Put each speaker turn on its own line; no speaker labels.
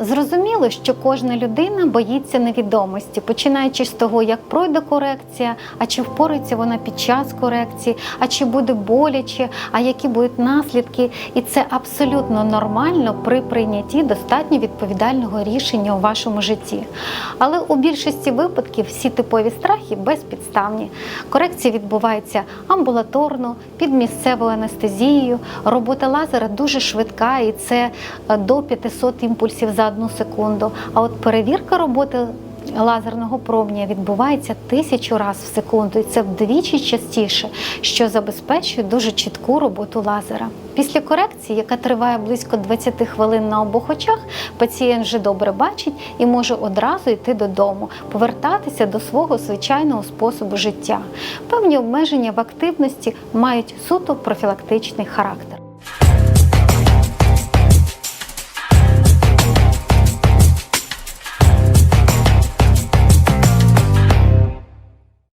Зрозуміло, що кожна людина боїться невідомості, починаючи з того, як пройде корекція, а чи впорається вона під час корекції, а чи буде боляче, а які будуть наслідки. І це абсолютно нормально при прийнятті достатньо відповідального рішення у вашому житті. Але у більшості випадків всі типові страхи безпідставні. Корекція відбувається амбулаторно, під місцевою анестезією. Робота лазера дуже швидка, і це е, до 500 імпульсів одну секунду. А от перевірка роботи лазерного промня відбувається тисячу разів в секунду, і це вдвічі частіше, що забезпечує дуже чітку роботу лазера. Після корекції, яка триває близько 20 хвилин на обох очах, пацієнт вже добре бачить і може одразу йти додому, повертатися до свого звичайного способу життя. Певні обмеження в активності мають суто профілактичний характер.